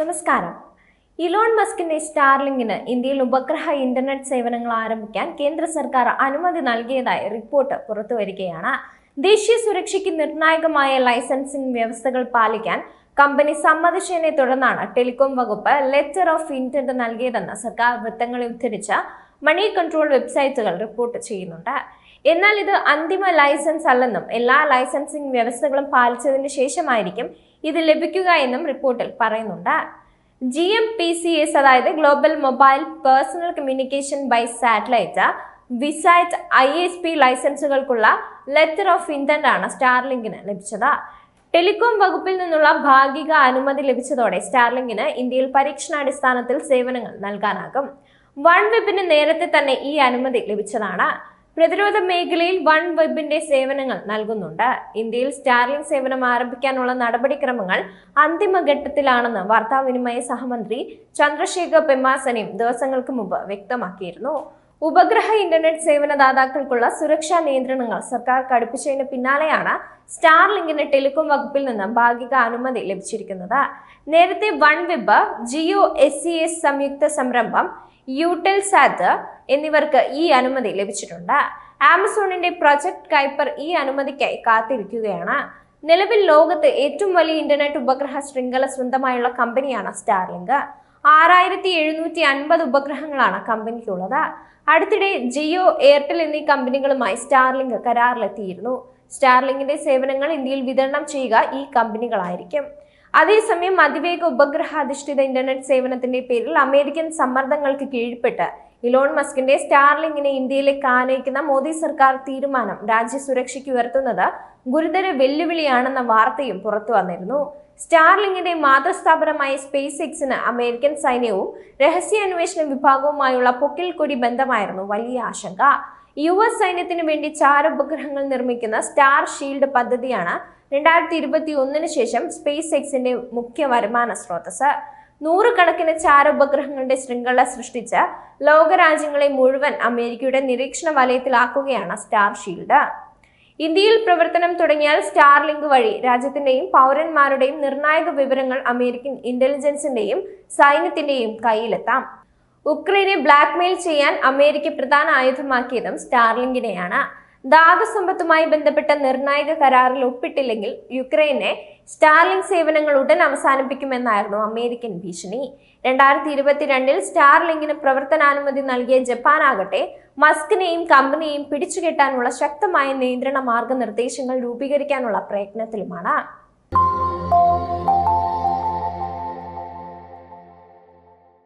നമസ്കാരം. ഇലോൺ മസ്കിന്റെ സ്റ്റാർലിങ്കിന് ഇന്ത്യയിൽ ഉപഗ്രഹ ഇന്റർനെറ്റ് സേവനങ്ങൾ ആരംഭിക്കാൻ കേന്ദ്ര സർക്കാർ അനുമതി നൽകിയതായി റിപ്പോർട്ട് പുറത്തുവരികയാണ് ദേശീയ സുരക്ഷയ്ക്ക് നിർണായകമായ ലൈസൻസിംഗ് വ്യവസ്ഥകൾ പാലിക്കാൻ കമ്പനി സമ്മതിച്ചതിനെ തുടർന്നാണ് ടെലികോം വകുപ്പ് ലെറ്റർ ഓഫ് ഇന്റന്റ് നൽകിയതെന്ന് സർക്കാർ വൃത്തങ്ങളെ ഉദ്ധരിച്ച മണി കൺട്രോൾ വെബ്സൈറ്റുകൾ റിപ്പോർട്ട് ചെയ്യുന്നുണ്ട്. എന്നാൽ ഇത് അന്തിമ ലൈസൻസ് അല്ലെന്നും എല്ലാ ലൈസൻസിംഗ് വ്യവസ്ഥകളും പാലിച്ചതിന് ശേഷമായിരിക്കും ഇത് ലഭിക്കുക എന്നും റിപ്പോർട്ടിൽ പറയുന്നുണ്ട്. G M P C S അതായത് global mobile personal communication by satellite VSAT I S P ലൈസൻസുകൾക്കുള്ള letter of intent ആണ് സ്റ്റാർലിങ്കിന് ലഭിച്ചത്. ടെലികോം വകുപ്പിൽ നിന്നുള്ള ഭാഗിക അനുമതി ലഭിച്ചതോടെ സ്റ്റാർലിങ്കിന് ഇന്ത്യയിൽ പരീക്ഷണാടിസ്ഥാനത്തിൽ സേവനങ്ങൾ നൽകാനാകും. വൺ വെബിന് നേരത്തെ തന്നെ ഈ അനുമതി ലഭിച്ചതാണ്. പ്രതിരോധ മേഖലയിൽ വൺ വെബിന്റെ സേവനങ്ങൾ നൽകുന്നുണ്ട്. ഇന്ത്യയിൽ സ്റ്റാർലിംഗ് സേവനം ആരംഭിക്കാനുള്ള നടപടിക്രമങ്ങൾ അന്തിമഘട്ടത്തിലാണെന്ന് വാർത്താവിനിമയ സഹമന്ത്രി ചന്ദ്രശേഖർ പെമാസനയും ദിവസങ്ങൾക്ക് മുമ്പ് വ്യക്തമാക്കിയിരുന്നു. ഉപഗ്രഹ ഇന്റർനെറ്റ് സേവനദാതാക്കൾക്കുള്ള സുരക്ഷാ നിയന്ത്രണങ്ങൾ സർക്കാർ കടുപ്പിച്ചതിന് പിന്നാലെയാണ് സ്റ്റാർലിങ്കിന് ടെലികോം വകുപ്പിൽ നിന്ന് ഭാഗിക അനുമതി ലഭിച്ചിരിക്കുന്നത്. നേരത്തെ വൺ വെബ് ജിയോ എസ് സംയുക്ത സംരംഭം യൂടെൽ സാറ്റ് എന്നിവർക്ക് ഈ അനുമതി ലഭിച്ചിട്ടുണ്ട്. ആമസോണിന്റെ പ്രൊജക്ട് കൈപ്പർ ഈ അനുമതിക്കായി കാത്തിരിക്കുകയാണ്. നിലവിൽ ലോകത്ത് ഏറ്റവും വലിയ ഇന്റർനെറ്റ് ഉപഗ്രഹ ശൃംഖല സ്വന്തമായുള്ള കമ്പനിയാണ് സ്റ്റാർലിങ്ക്. ആറായിരത്തി എഴുന്നൂറ്റി അൻപത് ഉപഗ്രഹങ്ങളാണ് കമ്പനിക്കുള്ളത്. അടുത്തിടെ ജിയോ എയർടെൽ എന്നീ കമ്പനികളുമായി സ്റ്റാർലിങ്ക് കരാറിലെത്തിയിരുന്നു. സ്റ്റാർലിങ്കിന്റെ സേവനങ്ങൾ ഇന്ത്യയിൽ വിതരണം ചെയ്യുക ഈ കമ്പനികളായിരിക്കും. അതേസമയം അതിവേഗ ഉപഗ്രഹ അധിഷ്ഠിത ഇന്റർനെറ്റ് സേവനത്തിന്റെ പേരിൽ അമേരിക്കൻ സമ്മർദ്ദങ്ങൾക്ക് കീഴ്പ്പെട്ട്. ഇലോൺ മസ്കിന്റെ സ്റ്റാർലിംഗിനെ ഇന്ത്യയിലേക്ക് ആനയിക്കുന്ന മോദി സർക്കാർ തീരുമാനം രാജ്യസുരക്ഷയ്ക്ക് ഉയർത്തുന്നത് ഗുരുതര വെല്ലുവിളിയാണെന്ന വാർത്തയും പുറത്തു വന്നിരുന്നു. സ്റ്റാർലിംഗിന്റെ മാതൃസ്ഥാപനമായ സ്പേസ് എക്സിന് അമേരിക്കൻ സൈന്യവും രഹസ്യാന്വേഷണ വിഭാഗവുമായുള്ള പൊക്കിൽ കൊടി ബന്ധമായിരുന്നു വലിയ ആശങ്ക. യു എസ് സൈന്യത്തിന് വേണ്ടി ചാരോപഗ്രഹങ്ങൾ നിർമ്മിക്കുന്ന സ്റ്റാർ ഷീൽഡ് പദ്ധതിയാണ് രണ്ടായിരത്തി ഇരുപത്തി ഒന്നിന് ശേഷം സ്പേസ് എക്സിന്റെ മുഖ്യ വരുമാന സ്രോതസ് നൂറുകണക്കിന് ചാരോപഗ്രഹങ്ങളുടെ ശൃംഖല സൃഷ്ടിച്ച് ലോകരാജ്യങ്ങളെ മുഴുവൻ അമേരിക്കയുടെ നിരീക്ഷണ വലയത്തിലാക്കുകയാണ് സ്റ്റാർ ഷീൽഡ്. ഇന്ത്യയിൽ പ്രവർത്തനം തുടങ്ങിയാൽ സ്റ്റാർ ലിങ്ക് വഴി രാജ്യത്തിന്റെയും പൗരന്മാരുടെയും നിർണായക വിവരങ്ങൾ അമേരിക്കൻ ഇന്റലിജൻസിന്റെയും സൈന്യത്തിന്റെയും കയ്യിലെത്താം. ഉക്രൈനെ ബ്ലാക്ക്മെയിൽ ചെയ്യാൻ അമേരിക്ക പ്രധാന ആയുധമാക്കിയതും സ്റ്റാർലിങ്കിനെയാണ്. ധാതുസമ്പത്തുമായി ബന്ധപ്പെട്ട നിർണായക കരാറിൽ ഒപ്പിട്ടില്ലെങ്കിൽ യുക്രൈനെ സ്റ്റാർലിംഗ് സേവനങ്ങൾ ഉടൻ അവസാനിപ്പിക്കുമെന്നായിരുന്നു അമേരിക്കൻ ഭീഷണി. രണ്ടായിരത്തി ഇരുപത്തിരണ്ടിൽ സ്റ്റാർലിങ്കിന് പ്രവർത്തനാനുമതി നൽകിയ ജപ്പാൻ ആകട്ടെ മസ്കിനെയും കമ്പനിയെയും പിടിച്ചുകെട്ടാനുള്ള ശക്തമായ നിയന്ത്രണ മാർഗനിർദ്ദേശങ്ങൾ രൂപീകരിക്കാനുള്ള പ്രയത്നത്തിലുമാണ്.